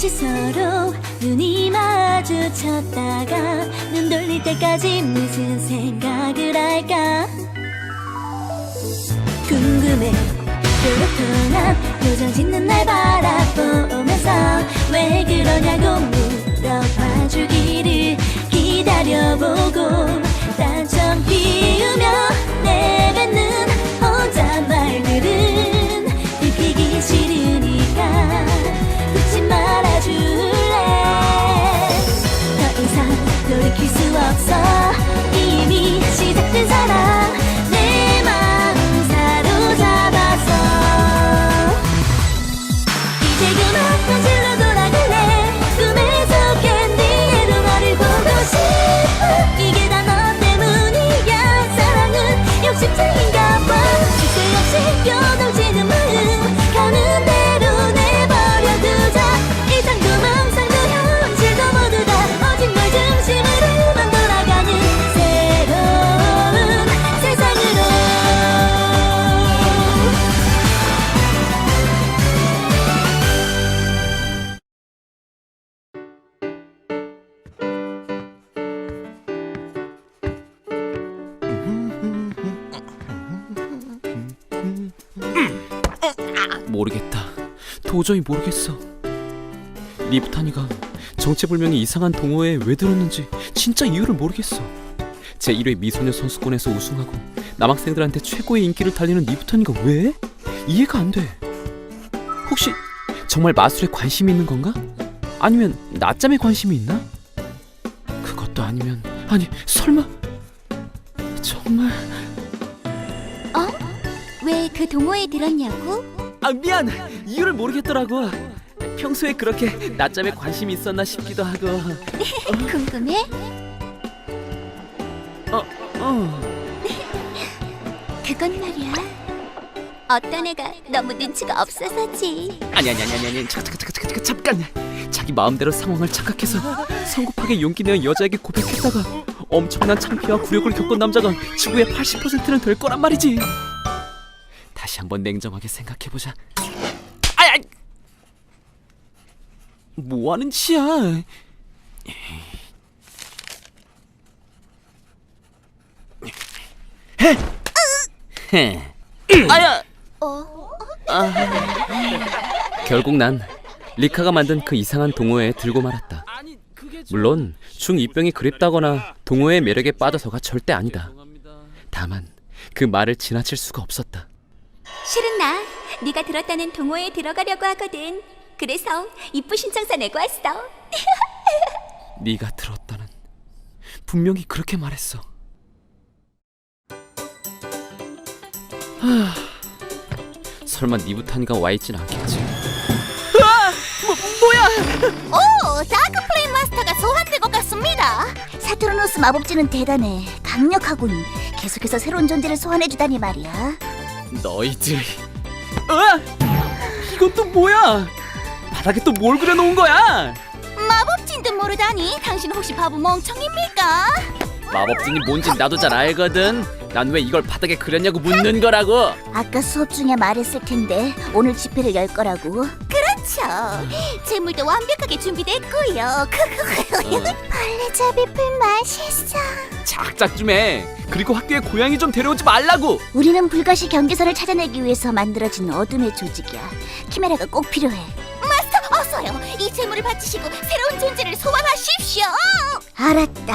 잠시 서로 눈이 마주쳤다가 눈 돌릴 때까지 무슨 생각을 할까? 궁금해. 또렷한 표정 짓는 날 바라보면서 왜 그러냐고 물어봐 주기를 기다려보고 단청 피우며 모르겠다. 도저히 모르겠어. 리프타니가 정체불명의 이상한 동호회에 왜 들었는지 진짜 이유를 모르겠어. 제 1회 미소녀 선수권에서 우승하고 남학생들한테 최고의 인기를 달리는 리프타니가 왜? 이해가 안 돼. 혹시 정말 마술에 관심이 있는 건가? 아니면 낮잠에 관심이 있나? 그것도 아니면 아니 설마 정말 왜그 동호회에 들었냐고? 아 미안. 이유를 모르겠더라고. 평소에 그렇게 낮잠에 관심이 있었나 싶기도 하고. 궁금해? 어 그건 말이야. 어떤 애가 너무 눈치가 없어서지. 아니 아니 아니 아니 아니. 잠깐 잠깐 잠깐 잠깐 잠깐. 자기 마음대로 상황을 착각해서 성급하게 용기 내어 여자에게 고백했다가 엄청난 창피와 굴욕을 겪은 남자가 지구의 80%는 될 거란 말이지 다시 한번 냉정하게 생각해보자. 아야 뭐하는 짓이야? 헤! 아야! 결국 난 리카가 만든 그 이상한 동호회에 들고 말았다. 물론 중2병이 그립다거나 동호회의 매력에 빠져서가 절대 아니다. 다만 그 말을 지나칠 수가 없었다. 실은 나 네가 들었다는 동호회에 들어가려고 하거든. 그래서 입부 신청서 내고 왔어. 네가 들었다는 분명히 그렇게 말했어. 하... 설마 니부타니가 와 있진 않겠지? 오, 다크 플레임 마스터가 소환된 것 같습니다. 사투르노스 마법진은 대단해. 강력하군. 계속해서 새로운 존재를 소환해주다니 말이야. 너희들. 어? 이건 또 뭐야? 바닥에 또 뭘 그려놓은 거야? 마법진도 모르다니 당신 혹시 바보 멍청입니까? 마법진이 뭔지 나도 잘 알거든. 난 왜 이걸 바닥에 그렸냐고 묻는 거라고. 아까 수업 중에 말했을 텐데 오늘 집회를 열 거라고. 그 렇죠. 재물도 완벽하게 준비됐고요. 벌레잡이 풀 맛있어. 작작 좀 해. 그리고 학교에 고양이 좀 데려오지 말라고. 우리는 불가시 경계선을 찾아내기 위해서 만들어진 어둠의 조직이야. 키메라가 꼭 필요해. 마스터, 어서요. 이 재물을 바치시고 새로운 존재를 소환하십시오. 알았다.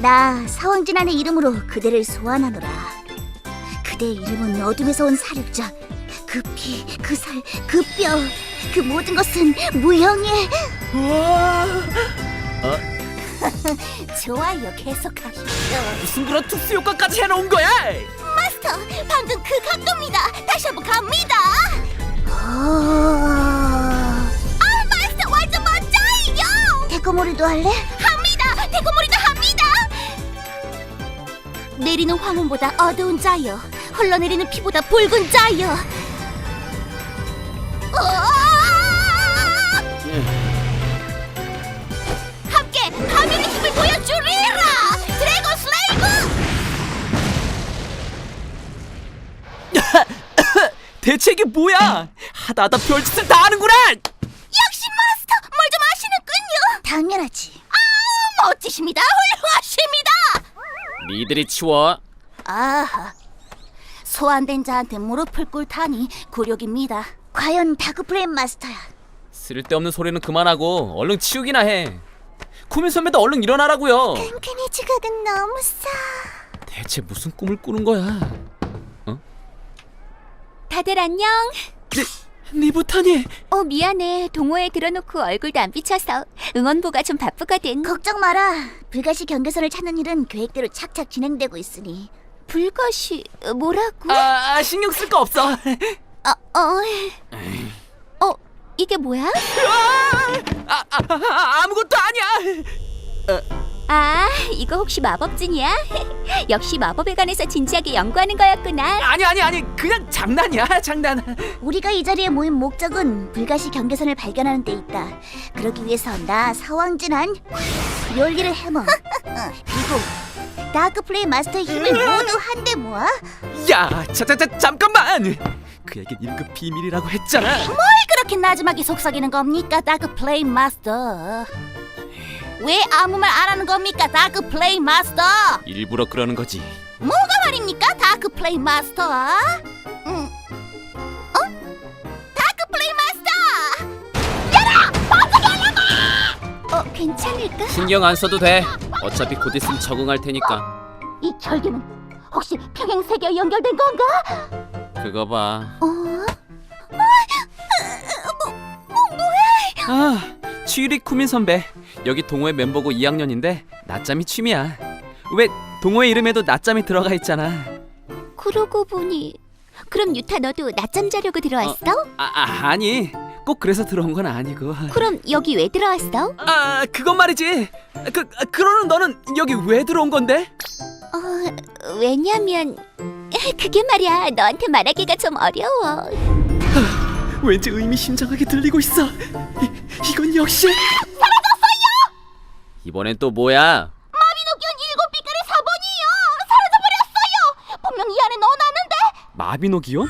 나 사왕진환의 이름으로 그대를 소환하노라. 그대의 이름은 어둠에서 온 사륙자. 그 피, 그 살, 그 뼈, 그 모든 것은 무형의. 좋아요, 계속하십시오. 무슨 그런 특수 효과까지 해놓은 거야? 마스터, 방금 그 각도입니다. 다시 한번 갑니다. 아, 마스터 완전 멋져요. 데코모리도 할래? 합니다. 데코모리도 합니다. 내리는 황혼보다 어두운 자여, 흘러내리는 피보다 붉은 자여. 대체 이게 뭐야? 하다 하다 별짓을 다 하는구나! 역시 마스터 뭘 좀 아시는군요. 당연하지. 아우 멋지십니다. 훌륭하십니다. 니들이 치워. 아하. 소환된 자한테 무릎을 꿇다니 굴욕입니다. 과연 다크프레임 마스터야. 쓸데없는 소리는 그만하고 얼른 치우기나 해. 쿠민 선배도 얼른 일어나라고요. 끈끈해지거든 너무 싸. 대체 무슨 꿈을 꾸는 거야? 다들 안녕. 니부타니. 어 미안해. 동호회 들어놓고 얼굴도 안 비쳐서 응원부가 좀 바쁘거든. 걱정 마라. 불가시 경계선을 찾는 일은 계획대로 착착 진행되고 있으니. 불가시 뭐라고? 아, 신경 쓸 거 없어. 어, 어. 어 이게 뭐야? 아, 아, 아, 아무것도 아니야. 아 이거 혹시 마법진이야? 역시 마법에 관해서 진지하게 연구하는 거였구나. 아니 아니 아니 그냥 장난이야 장난. 우리가 이 자리에 모인 목적은 불가시 경계선을 발견하는 데 있다. 그러기 위해서 나 사왕진한 열리를 해머 그리고 다크 플레이 마스터의 힘을 모두 한데 모아 야, 자자자 잠깐만. 그 얘긴 1급 비밀이라고 했잖아. 그렇게 나지막이 속삭이는 겁니까 다크 플레이 마스터 왜 아무 말 안 하는 겁니까 다크 플레이 마스터 일부러 그러는 거지. 뭐가 말입니까 다크 플레이 마스터 음. 어? 다크 플레이 마스터 어 괜찮을까? 신경 안 써도 돼. 어차피 곧 있으면 적응할 테니까. 이 절개는 혹시 평행 세계와 연결된 건가? 그거 봐. 어? 아, 취리 쿠민 선배. 여기 동호회 멤버고 2학년인데 낮잠이 취미야. 왜 동호회 이름에도 낮잠이 들어가 있잖아. 그러고 보니 그럼 유타 너도 낮잠 자려고 들어왔어? 아, 아 아니. 꼭 그래서 들어온 건 아니고. 그럼 여기 왜 들어왔어? 아, 그건 말이지. 그 그러는 너는 여기 왜 들어온 건데? 어 왜냐면 그게 말이야 너한테 말하기가 좀 어려워. 왠지 의미심장하게 들리고 있어. 이, 이건 역시. 이번엔 또 뭐야? 마비노기온 일곱 빛깔의 사본이요 사라져버렸어요 분명 이 안에 넣어놨는데 마비노기온?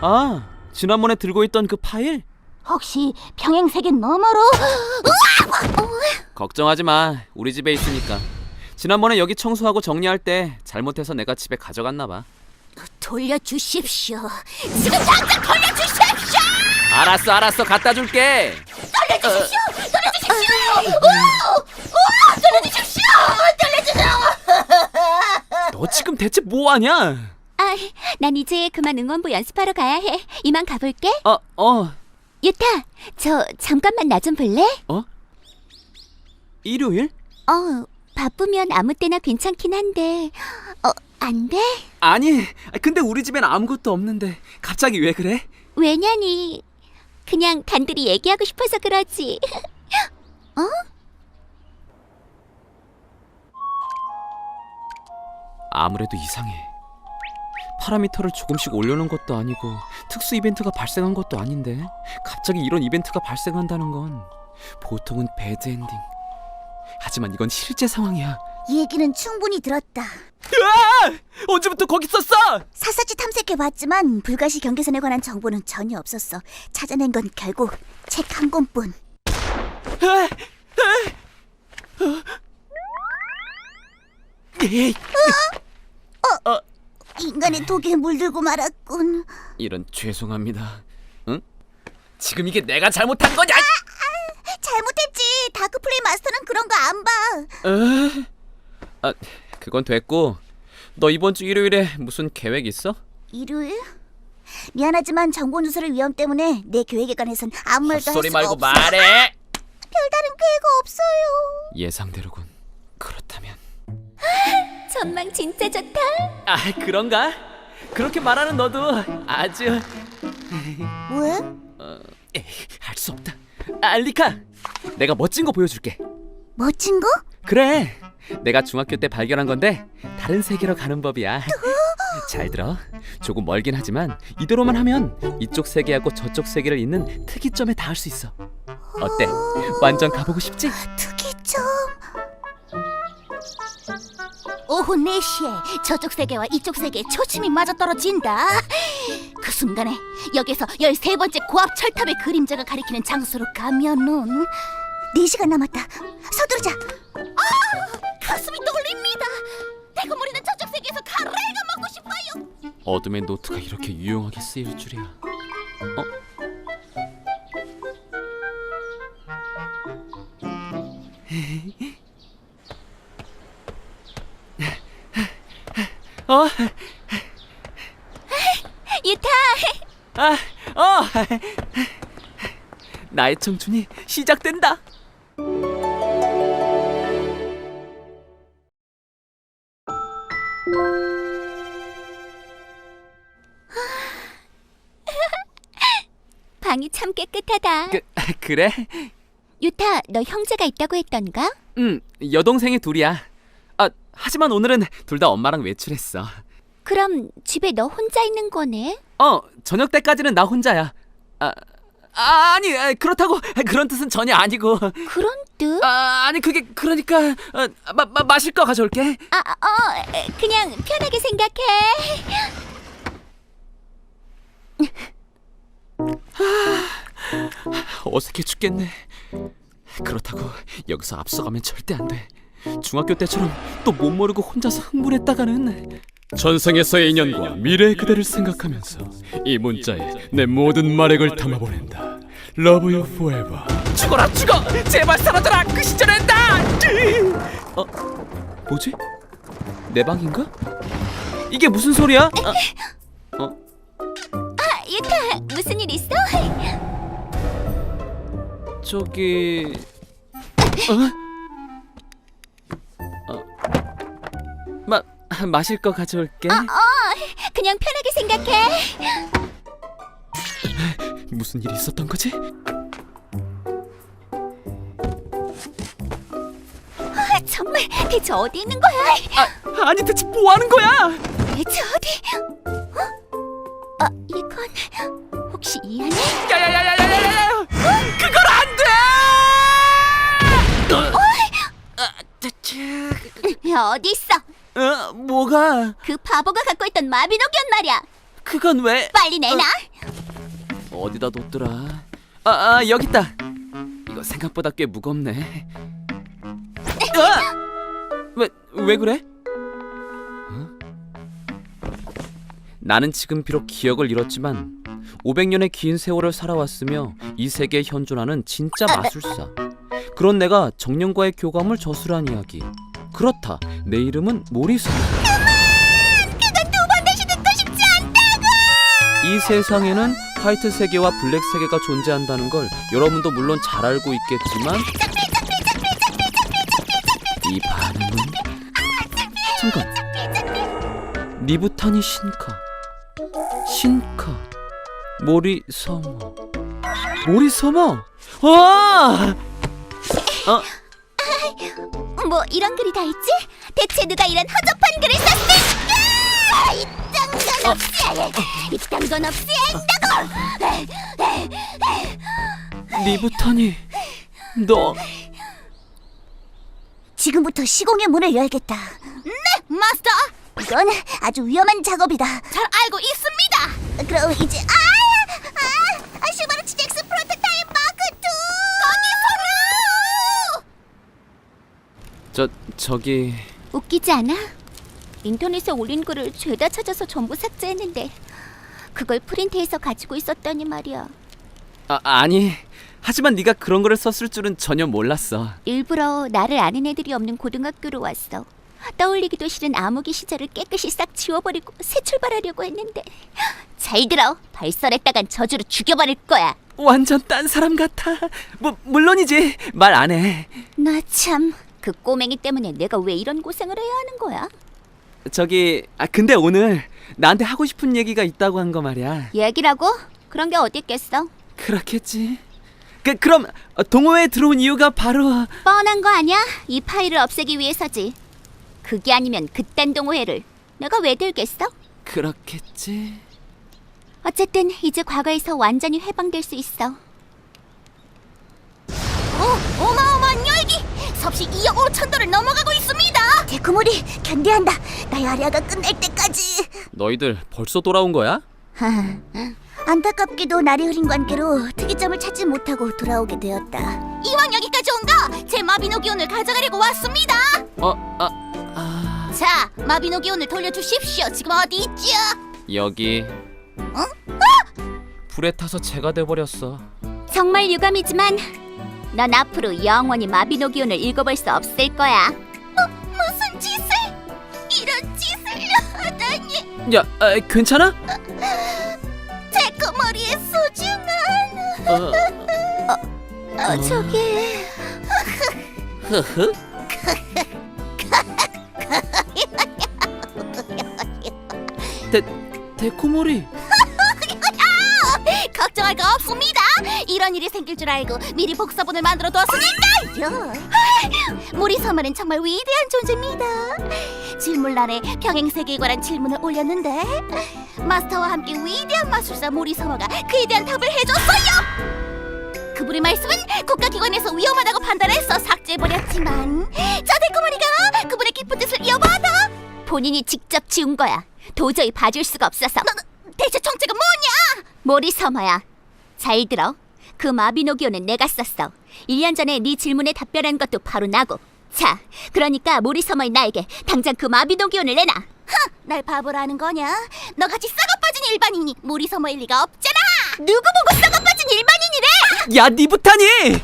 아, 지난번에 들고 있던 그 파일? 혹시 평행 세계 너머로 걱정하지 마. 우리 집에 있으니까. 지난번에 여기 청소하고 정리할 때 잘못해서 내가 집에 가져갔나 봐. 돌려주십시오 지금 당장 돌려주십시오 알았어, 알았어. 갖다 줄게. 돌려주십시오 돌려주십시오 오! 오! 돌려주십시오 돌려주세요 너 지금 대체 뭐 하냐? 아, 난 이제 그만 응원부 연습하러 가야 해. 이만 가볼게. 어, 어. 유타, 저 잠깐만 나 좀 볼래? 어? 일요일? 어, 바쁘면 아무 때나 괜찮긴 한데, 어, 안 돼? 아니, 근데 우리 집엔 아무것도 없는데 갑자기 왜 그래? 왜냐니? 그냥 단둘이 얘기하고 싶어서 그러지. 아무래도 이상해. 파라미터를 조금씩 올려놓은 것도 아니고 특수 이벤트가 발생한 것도 아닌데 갑자기 이런 이벤트가 발생한다는 건 보통은 배드 엔딩. 하지만 이건 실제 상황이야. 얘기는 충분히 들었다 으아! 언제부터 거기 있었어? 샅샅이 탐색해봤지만 불가시 경계선에 관한 정보는 전혀 없었어 찾아낸 건 결국 책 한 권뿐 인간의 독에 물들고 말았군 이런 죄송합니다. 응? 지금 이게 내가 잘못한 거냐? 잘못했지 다크플레이 마스터는 그런 거 안 봐 에? 아, 그건 됐고 너 이번 주 일요일에 무슨 계획 있어? 일요일? 미안하지만 정보 누설의 위험 때문에 내 계획에 관해선 아무 말도 할 헛소리 수가 말고 없어 말해. 별다른 계획 없어요 예상대로군. 그렇다면 전망 진짜 좋다. 아 그런가? 그렇게 말하는 너도 아주 왜? 할 수 없다. 아, 리카, 내가 멋진 거 보여줄게. 멋진 거? 그래, 내가 중학교 때 발견한 건데 다른 세계로 가는 법이야. 잘 들어. 조금 멀긴 하지만 이대로만 하면 이쪽 세계하고 저쪽 세계를 잇는 특이점에 닿을 수 있어. 어때? 완전 가보고 싶지? 특이점 오후 4시에 저쪽 세계와 이쪽 세계의 초침이 맞아떨어진다 그 순간에 여기서 13번째 고압 철탑의 그림자가 가리키는 장소로 가면은 4시간 남았다 서두르자 아 가슴이 떨립니다 어둠의 노트가 이렇게 유용하게 쓰일 줄이야. 어? 어? 유타, 아, 어. 나의 청춘이 시작된다. 깨끗하다. 그, 그래? 유타, 너 형제가 있다고 했던가? 응, 여동생이 둘이야. 아, 하지만 오늘은 둘 다 엄마랑 외출했어. 그럼 집에 너 혼자 있는 거네? 어, 저녁 때까지는 나 혼자야. 아, 아 아니, 아, 그렇다고 그런 뜻은 전혀 아니고. 그런 뜻? 아, 아니 그게 그러니까 어, 마, 마, 마실 거 가져올게. 아, 어, 그냥 편하게 생각해. 어색해 죽겠네. 그렇다고 여기서 앞서가면 절대 안 돼. 중학교 때처럼 또 못 모르고 혼자서 흥분했다가는 전생에서의 인연과 미래의 그대를 생각하면서 이 문자에 내 모든 말액을 담아보낸다. Love you forever. 죽어라 죽어! 제발 사라져라 그 시절엔 나! 어? 뭐지? 내 방인가? 이게 무슨 소리야? 아, 어? 아, 유타, 무슨 일 있어? 저기 어? 어? 마 마실 거 가져올게. 어, 그냥 편하게 생각해. 무슨 일이 있었던 거지? 아, 정말 대체 어디 있는 거야? 아, 아니 대체 뭐 하는 거야? 대체 어디? 어? 아, 이건 혹시 이 안에? 야야야야야야야! 어디 있어? 어, 뭐가? 그 바보가 갖고 있던 마비노기언 말이야. 그건 왜? 빨리 내놔. 어디다 뒀더라? 아, 아 여기 있다. 이거 생각보다 꽤 무겁네. 아! 왜, 왜 그래? 어? 나는 지금 비록 기억을 잃었지만 500년의 긴 세월을 살아왔으며 이 세계에 현존하는 진짜 마술사. 그런 내가 정령과의 교감을 저술한 이야기. 그렇다. 내 이름은 모리사. 그건 두 번 다시 듣고 싶지 않다고. 이 세상에는 화이트 세계와 블랙 세계가 존재한다는 걸 여러분도 물론 잘 알고 있겠지만 이 반응은 잠깐 니부타니 신카 신카 모리 서머 모리 서머 와 어? 뭐 이런 글이 다 있지? 대체 누가 이런 허접한 글을 썼을까? 이딴 건 없이 이딴 건 없이 니부타니 너 지금부터 시공의 문을 열겠다. 네, 마스터 이건 아주 위험한 작업이다. 잘 알고 있습니다. 그럼 이제 아! 아! 아 슈바르츠 잭스 저 저기 웃기지 않아? 인터넷에 올린 글을 죄다 찾아서 전부 삭제했는데 그걸 프린트해서 가지고 있었다니 말이야. 아, 아니 하지만 네가 그런 거를 썼을 줄은 전혀 몰랐어 일부러 나를 아는 애들이 없는 고등학교로 왔어. 떠올리기도 싫은 암흑의 시절을 깨끗이 싹 지워버리고 새 출발하려고 했는데 잘 들어 발설했다간 저주로 죽여버릴 거야. 완전 딴 사람 같아. 뭐 물론이지 말 안 해. 나 참 그 꼬맹이 때문에 내가 왜 이런 고생을 해야 하는 거야? 저기 아 근데 오늘 나한테 하고 싶은 얘기가 있다고 한 거 말이야. 얘기라고? 그런 게 어디 있겠어? 그렇겠지. 그 그럼 어, 동호회에 들어온 이유가 바로 뻔한 거 아니야? 이 파일을 없애기 위해서지. 그게 아니면 그딴 동호회를 내가 왜 들겠어? 그렇겠지. 어쨌든 이제 과거에서 완전히 해방될 수 있어. 오, 어마어마한 열기! 섭씨 2억 5천 도를 넘어가고 있습니다. 데쿠모리 견디한다. 나의 아리아가 끝날 때까지. 너희들 벌써 돌아온 거야? 안타깝게도 날이 흐린 관계로 특이점을 찾지 못하고 돌아오게 되었다. 이왕 여기까지 온 거 제 마비노 기운을 가져가려고 왔습니다. 어, 아, 아, 자, 마비노 기운을 돌려주십시오. 지금 어디 있죠? 여기. 불에 타서 재가 돼버렸어. 정말 유감이지만 넌 앞으로 영원히 마비노기온을 읽어볼 수 없을 거야. 무슨 짓을? 이런 짓을 하다니. 야, 아, 괜찮아? 데코 머리의 소중한. 어, 어, 저기. 흐흐. 데 데코모리. 걱정할 거 없습니다. 이런 일이 생길 줄 알고 미리 복사본을 만들어 두었으니까요. 모리 서머는 정말 위대한 존재입니다. 질문란에 평행 세계에 관한 질문을 올렸는데 마스터와 함께 위대한 마술사 모리 서머가 그에 대한 답을 해줬어요. 그분의 말씀은 국가기관에서 위험하다고 판단해서 삭제해버렸지만 저 데코머리가 그분의 깊은 뜻을 이어받아 본인이 직접 지운 거야. 도저히 봐줄 수가 없어서. 대체 정체가 뭐냐? 모리 서머야. 잘 들어. 그 마비노기온은 내가 썼어. 1년 전에 네 질문에 답변한 것도 바로 나고. 자, 그러니까 모리 서머인 나에게 당장 그 마비노기온을 내놔. 날 바보라는 거냐? 너같이 썩어빠진 일반인이 모리 서머일 리가 없잖아. 누구 보고 썩어빠진 일반인이래? 야, 니부타니!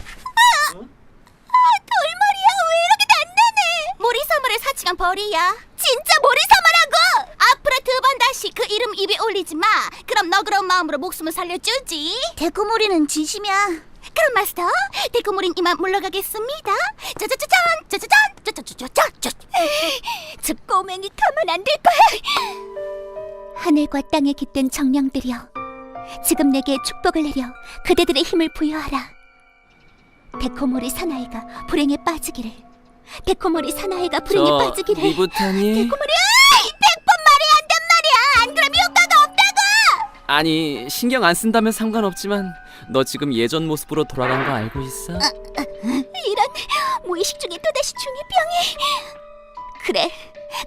단단해? 모리 서머를 사칭한 벌이야. 진짜 모리 서머라고. 앞으로 두 번 다시 그 이름 입에 올리지 마. 그럼 너그러운 마음으로 목숨을 살려주지. 데코모리는 진심이야. 그럼 마스터, 데코모린 이만 물러가겠습니다. 짜자짜잔, 짜자잔, 짜자자자자. 저 꼬맹이 가면 안될 거야. 하늘과 땅에 깃든 정령들이여, 지금 내게 축복을 내려 그대들의 힘을 부여하라. 데코모리 사나이가 불행에 빠지기를. 데코모리 사나이가 불행에 저 빠지기를. 니부타니. 데코모리 백번 말해야 한단 말이야. 안 그러면 효과가 없다고. 아니, 신경 안 쓴다면 상관없지만 너 지금 예전 모습으로 돌아간 거 알고 있어? 이런 무의식 중에 또다시 중이병이. 그래,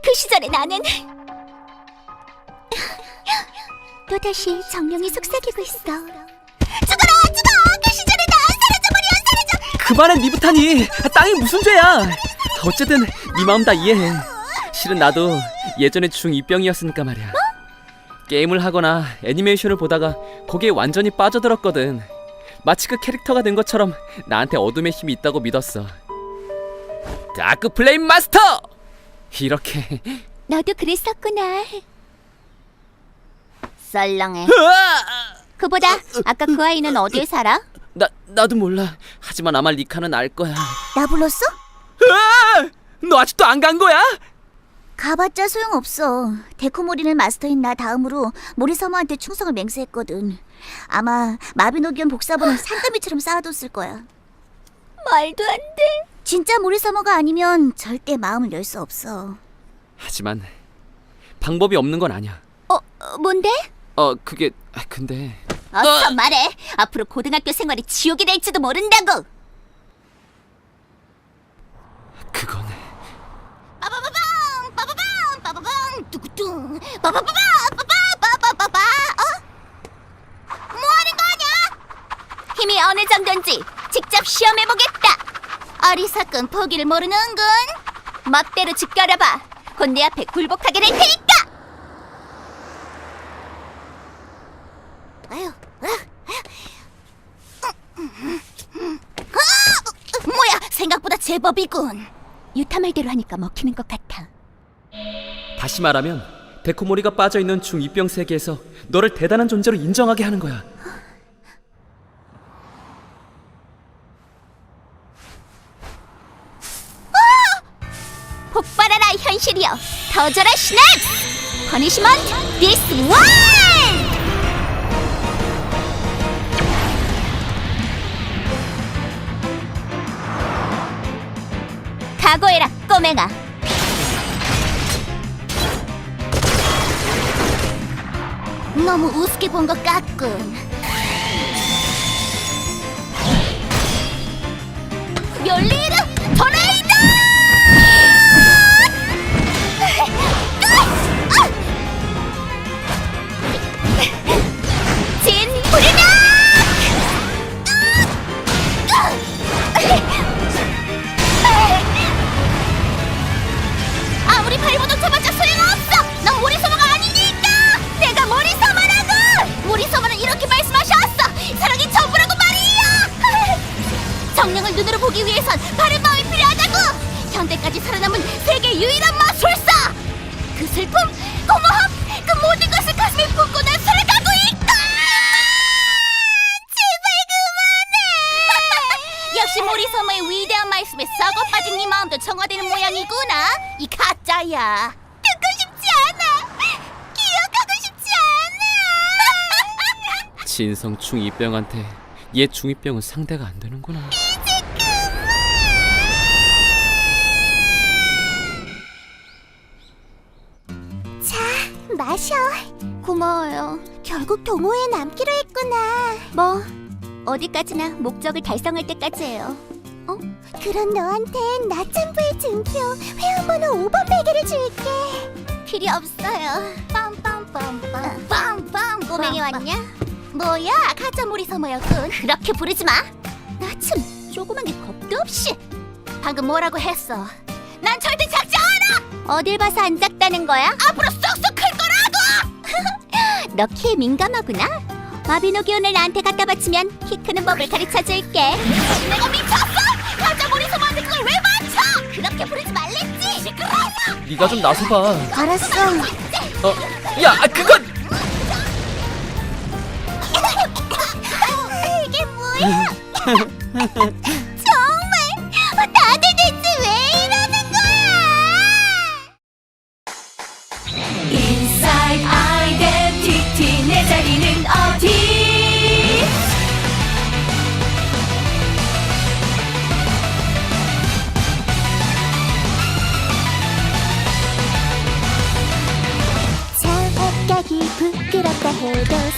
그 시절에 나는 또다시 정령이 속삭이고 있어. 죽어라, 죽어. 그 시절에 나 사라져버려, 사라져. 그만해 니부타니 땅이 무슨 죄야 어쨌든 네 마음 다 이해해 실은 나도 예전에 중2병이었으니까 말이야 게임을 하거나 애니메이션을 보다가 거기에 완전히 빠져들었거든 마치 그 캐릭터가 된 것처럼 나한테 어둠의 힘이 있다고 믿었어 다크 플레임 마스터! 이렇게 너도 그랬었구나. 썰렁해. 그보다 아까 그 아이는 어디에 살아? 나, 나도 몰라 하지만 아마 리카는 알 거야 나 불렀어? 으아! 너 아직도 안 간 거야? 가봤자 소용없어. 데코모리는 마스터인 나 다음으로 모리서머한테 충성을 맹세했거든. 아마 마비노기온 복사본은 산더미처럼 쌓아뒀을 거야. 말도 안 돼. 진짜 모리서머가 아니면 절대 마음을 열 수 없어. 하지만 방법이 없는 건 아니야 어, 어, 뭔데? 어 그게 아, 근데 어서 말해. 앞으로 고등학교 생활이 지옥이 될지도 모른다고. 그건 빠바바방 빠바방 빠바방 뚜구뚱 빠바바방 빠바바바바바 어? 뭐 하는 거냐? 힘이 어느 정도인지 직접 시험해 보겠다. 어리석은 포기를 모르는군. 멋대로 짓겨려봐. 곧 내 앞에 굴복하게 될 테니까. 아유, 아유, 아유. 아! 뭐야? 생각보다 제법이군. 유타 말대로 하니까 먹히는 것 같아. 다시 말하면 데코모리가 빠져 있는 중2병 세계에서 너를 대단한 존재로 인정하게 하는 거야. 폭발하라 현실이여. 터져라 스냅. 퍼니시먼트 디스 원. 각오해라 꼬맹아. 너무 우습게 본 것 같군. 마음도 정화되는 모양이구나. 이 가짜야. 듣고 싶지 않아. 기억하고 싶지 않아. 진성 중2병한테 옛 중2병은 상대가 안 되는구나. 마셔. 고마워요. 결국 동호회에 남기로 했구나. 뭐 어디까지나 목적을 달성할 때까지예요. 어? 그럼 너한텐 나참부의 증표 회원번호 5번 베개를 줄게. 필요 없어요. 빰빰빰빰 빰빰 꼬맹이 왔냐? 뭐야 가짜 모리 서머였군. 그렇게 부르지 마. 나 참 조그만 게 겁도 없이. 방금 뭐라고 했어? 난 절대 작지 않아. 어딜 봐서 안 작다는 거야? 앞으로 쏙쏙 클 거라고. 너 키에 민감하구나. 마비노기 오늘 나한테 갖다 바치면 키 크는 법을 가르쳐 줄게. 내가 미쳤어? 네가 좀 나서봐. 알았어. 어, 야, 그건 이게 뭐야?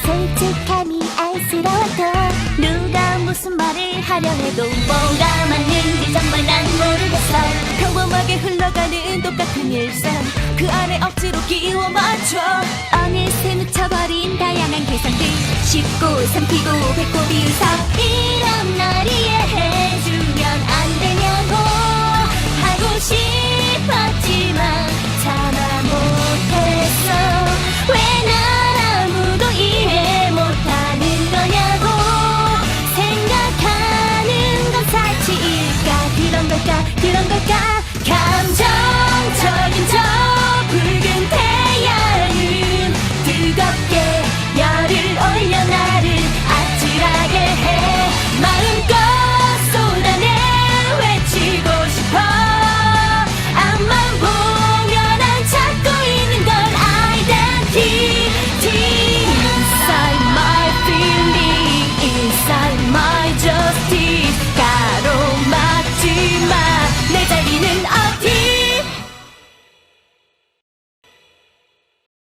솔직함이 안쓰러웠던 누가 무슨 말을 하려 해도 뭐가 맞는지 정말 난 모르겠어. 평범하게 흘러가는 똑같은 일상 그 안에 억지로 끼워 맞춰. 어느새 묻혀버린 다양한 계산들 쉽고 삼키고 배꼽이 웃어 이런 날 이해해주면 안 되냐고 하고 싶었지만 참아 못했어. 왜나